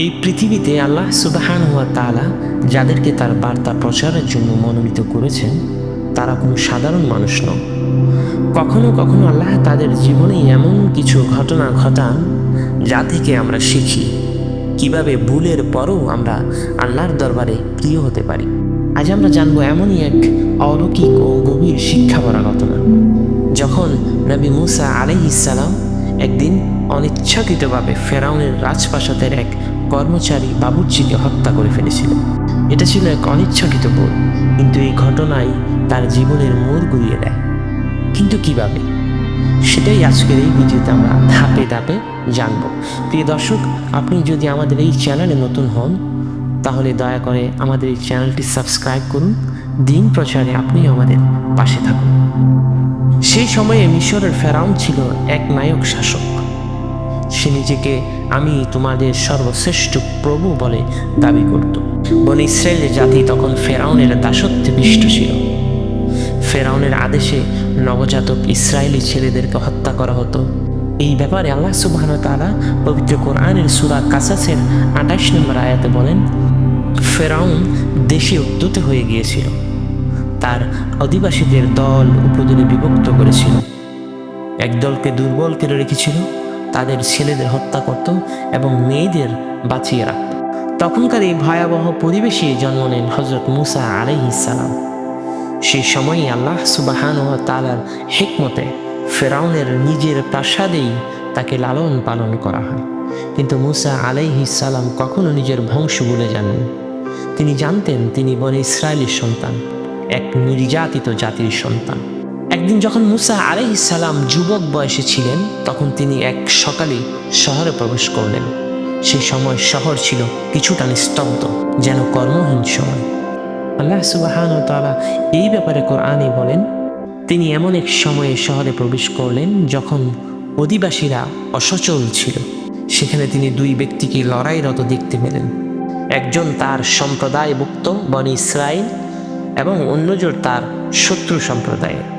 এই পৃথিবীতে আল্লাহ সুবাহান হুয়া তালা যাদেরকে তার বার্তা প্রচারের জন্য মনোনীত করেছেন, তারা কোনো সাধারণ মানুষ নয় কখনো কখনো আল্লাহ তাদের জীবনে এমন কিছু ঘটনা ঘটান যা থেকে আমরা শিখি। কীভাবে ভুলের পরও আমরা আল্লাহর দরবারে প্রিয় হতে পারি। আজ আমরা জানব এমনই এক অলৌকিক ও গভীর শিক্ষা ভরা ঘটনা যখন নবী মুসা আলাইহিসালাম একদিন অনিচ্ছাকৃতভাবে ফেরাউনের রাজপ্রাসাদের এক কর্মচারী বাবুর্চিকে হত্যা করে ফেলেছিলেন এটা ছিল এক অনিচ্ছাকৃত বোধ কিন্তু এই ঘটনাই তার জীবনের মোড় ঘুরিয়ে দেয়। কিন্তু কীভাবে? সেটাই আজকের এই ভিডিওতে আমরা ধাপে ধাপে জানব। প্রিয় দর্শক, আপনি যদি আমাদের এই চ্যানেলে নতুন হন, তাহলে দয়া করে আমাদের এই চ্যানেলটি সাবস্ক্রাইব করুন। দিন প্রচারে আপনি আমাদের পাশে থাকুন। সেই সময়ে মিশরের ফেরাউন ছিল এক নায়ক শাসক। সে নিজেকে আমি তোমাদের সর্বশ্রেষ্ঠ প্রভু বলে দাবি করত। বন ইসরায়েলের জাতি তখন ফেরাউনের দাসত্বে পিষ্ট ছিল। ফেরাউনের আদেশে নবজাতক ইসরায়েলি ছেলেদেরকে হত্যা করা হতো। এই ব্যাপারে আল্লাহ সুবাহ তালা পবিত্র কোরআনের সুরা কাসাসের আঠাশ নম্বর আয়াতে বলেন, ফেরাউন দেশে উদ্যত হয়ে গিয়েছিল। তার অধিবাসীদের দল উপদলে বিভক্ত করেছিল। এক দলকে দুর্বল করে রেখেছিল? তাদের ছেলেদের হত্যা করত এবং মেয়েদের বাঁচিয়ে রাখত। তখনকার এই ভয়াবহ পরিবেশে জন্ম নেন হজরত মুসা আলাইহিসালাম সেই সময়ই আল্লাহ সুবাহান ও তালার হেকমতে ফেরাউনের নিজের প্রাসাদেই তাকে লালন পালন করা হয়। কিন্তু মুসা আলাইহিসালাম কখনো নিজের বংশ বলে যাননি। তিনি জানতেন তিনি বনে ইসরায়েলের সন্তান, এক নির্যাতিত জাতির সন্তান। একদিন যখন মুসা আলাইহিসালাম যুবক বয়সে ছিলেন, তখন তিনি এক সকালে শহরে প্রবেশ করলেন। সেই সময় শহর ছিল কিছুটা নিস্তব্ধ, যেন কর্মহীন সময়। আল্লাহ সুবাহান তালা এই ব্যাপারে কোরআনে বলেন, তিনি এমন এক সময়ে শহরে প্রবেশ করলেন যখন অধিবাসীরা অসচল ছিল। সেখানে তিনি দুই ব্যক্তিকে লড়াইরত দেখতে পেলেন। একজন তার সম্প্রদায়ভুক্ত, বনি ইসরায়েল এবং অন্যজন তার শত্রু সম্প্রদায়ের।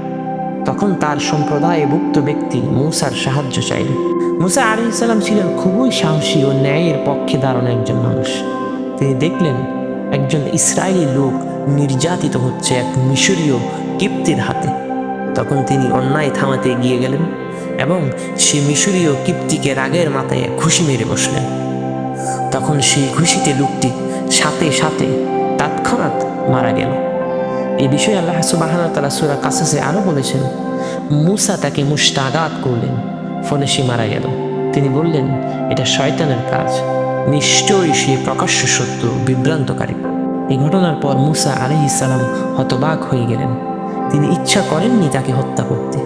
তখন তার সম্প্রদায়ভুক্ত ব্যক্তি মূসার সাহায্য চাইল। মুসা আলি ইসলাম ছিলেন খুবই সাহসী ও ন্যায়ের পক্ষে দাঁড়ানো একজন মানুষ। তিনি দেখলেন, একজন ইসরায়েলি লোক নির্যাতিত হচ্ছে এক মিশরীয় কিপ্তির হাতে। তখন তিনি অন্যায় থামাতে গিয়ে গেলেন এবং সে মিশরীয় কিপ্তিকে রাগের মাথায় খুশি মেরে বসলেন। তখন সেই খুশিতে লোকটি সাথে সাথে তৎক্ষণাৎ মারা গেল। এই বিষয়ে আল্লাহ সুবাহানা তালা সুরা কাসাসে আরও বলেছেন, মুসা তাকে মুষ্টাঘাত করলেন, ফলে সে মারা গেল। তিনি বললেন, এটা শয়তানের কাজ। নিশ্চয়ই সে প্রকাশ্য সত্য, বিভ্রান্তকারী। এই ঘটনার পর মুসা আলি ইসালাম হতবাক হয়ে গেলেন। তিনি ইচ্ছা করেননি তাকে হত্যা করতে।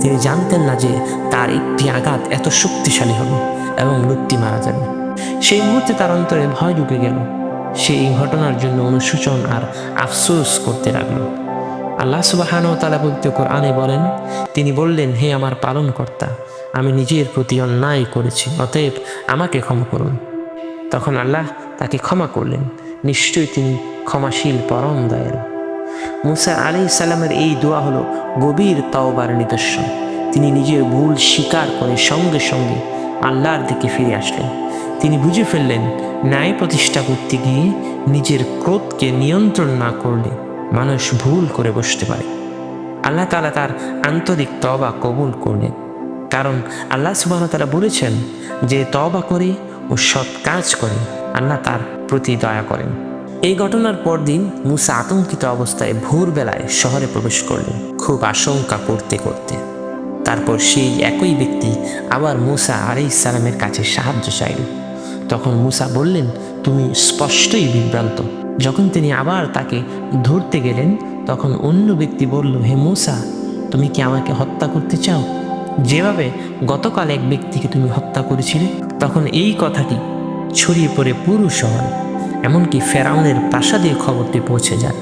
তিনি জানতেন না যে তার একটি আঘাত এত শক্তিশালী হবে এবং লোকটি মারা যাবে। সেই মুহূর্তে তার অন্তরে ভয় ঢুকে গেল। সে এই ঘটনার জন্য অনুশোচন আর আফসোস করতে লাগল। আল্লাহ সুবাহান তালা পবিত্র কোরআনে বলেন, তিনি বললেন, হে আমার পালন কর্তা আমি নিজের প্রতি অন্যায় করেছি, অতএব আমাকে ক্ষমা করুন। তখন আল্লাহ তাকে ক্ষমা করলেন। নিশ্চয়ই তিনি ক্ষমাশীল, পরম দয়ালু। মুসা আলি সাল্লামের এই দোয়া হলো গভীর তওবার নিদর্শন। তিনি নিজের ভুল স্বীকার করে সঙ্গে সঙ্গে আল্লাহর দিকে ফিরে আসলেন। তিনি বুঝে ফেললেন ন্যায় প্রতিষ্ঠা করতে গিয়ে নিজের ক্রোধকে নিয়ন্ত্রণ না করলে মানুষ ভুল করে বসতে পারে। আল্লাহ তালা তার আন্তরিক তবা কবুল করলেন। কারণ আল্লাহ সুবাহ তালা বলেছেন যে তবা করে ও সৎ কাজ করে আল্লাহ তার প্রতি দয়া করেন। এই ঘটনার পর দিন মুসা আতঙ্কিত অবস্থায় ভোরবেলায় শহরে প্রবেশ করলেন খুব আশঙ্কা করতে করতে। তারপর সেই একই ব্যক্তি আবার মুসা আলি ইসালামের কাছে সাহায্য চাইল। তখন মুসা বললেন, তুমি স্পষ্টই বিভ্রান্ত। যখন তিনি আবার তাকে ধরতে গেলেন, তখন অন্য ব্যক্তি বলল, হে মুসা, তুমি কি আমাকে হত্যা করতে চাও? যেভাবে গতকাল এক ব্যক্তিকে তুমি হত্যা করেছিলে, তখন এই কথাটি ছড়িয়ে পড়ে পুরো শহরে, এমনকি ফেরাউনের প্রাসাদের খবরটি পৌঁছে যায়।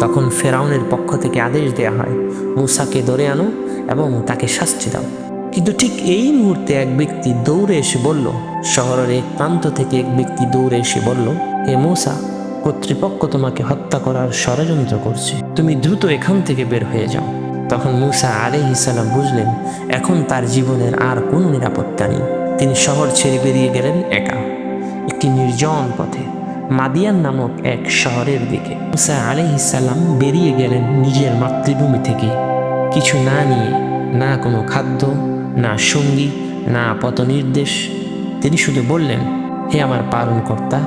তখন ফেরাউনের পক্ষ থেকে আদেশ দেয়া হয়, মুসাকে ধরে আনো এবং তাকে শাস্তি দাও। কিন্তু ঠিক এই মুহূর্তে এক ব্যক্তি দৌড়ে এসে বলল, শহরের এক প্রান্ত থেকে এক ব্যক্তি দৌড়ে এসে বলল, হে মুসা, কর্তৃপক্ষ তোমাকে হত্যা করার ষড়যন্ত্র করছে। তুমি দ্রুত এখান থেকে বের হয়ে যাও। তখন মুসা আলি ইসালাম বুঝলেন, এখন তার জীবনের আর কোনো নিরাপত্তা নেই। তিনি শহর ছেড়ে বেরিয়ে গেলেন একা, একটি নির্জন পথে, মাদিয়ান নামক এক শহরের দিকে। মুসা আলাইহিসাল্লাম বেরিয়ে গেলেন নিজের মাতৃভূমি থেকে। কিছু না নিয়ে, না কোনো খাদ্য না সঙ্গী, না পথ নির্দেশ তিনি শুধু বললেন, হে আমার পালনকর্তা,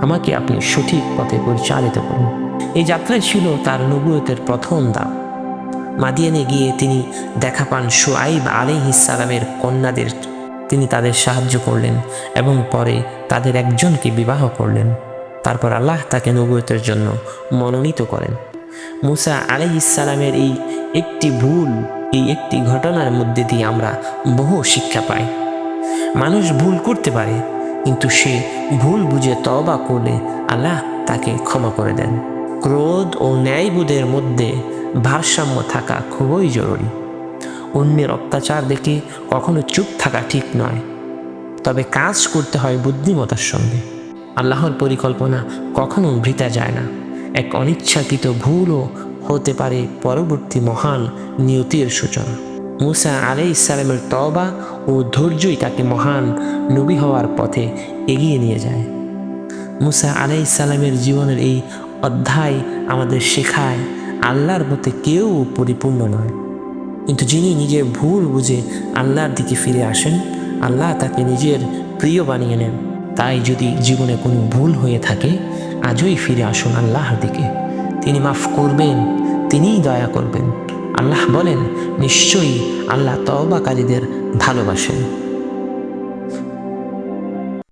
আমাকে আপনি সঠিক পথে পরিচালিত করুন। এই যাত্রায় ছিল তার নবুয়তের প্রথম দাম। মাদিয়ানে গিয়ে তিনি দেখা পান সুআইব আলিহিসালামের কন্যাদের। তিনি তাদের সাহায্য করলেন এবং পরে তাদের একজনকে বিবাহ করলেন। তারপর আল্লাহ তাকে নবুয়তের জন্য মনোনীত করেন। মুসা আলাইহিসালামের এই একটি ভুল, এই একটি ঘটনার মধ্যে দিয়ে আমরা বহু শিক্ষা পাই। মানুষ ভুল করতে পারে, কিন্তু সে ভুল বুঝে তবা করলে আল্লাহ তাকে ক্ষমা করে দেন। ক্রোধ ও ন্যায়বোধের মধ্যে ভারসাম্য থাকা খুবই জরুরি। অন্যের অত্যাচার দেখে কখনো চুপ থাকা ঠিক নয়, তবে কাজ করতে হয় বুদ্ধিমতার সঙ্গে। আল্লাহর পরিকল্পনা কখনো বৃথা যায় না। এক অনিচ্ছাকৃত ভুলও হতে পারে পরবর্তী মহান নিয়তির সূচনা। মুসা আলাই ইসলামের তবা ও ধৈর্যই তাকে মহান নবী হওয়ার পথে এগিয়ে নিয়ে যায়। মুসা আলাই ইসলামের জীবনের এই অধ্যায় আমাদের শেখায়, আল্লাহর মতে কেউ পরিপূর্ণ নয়। কিন্তু যিনি নিজের ভুল বুঝে আল্লাহর দিকে ফিরে আসেন, আল্লাহ তাকে নিজের প্রিয় বানিয়ে নেন। তাই যদি জীবনে কোনো ভুল হয়ে থাকে আজই ফিরে আসুন আল্লাহর দিকে। তিনি মাফ করবেন, তিনিই দয়া করবেন। আল্লাহ বলেন, নিশ্চয়ই আল্লাহ তওবাকারীদের ভালোবাসেন।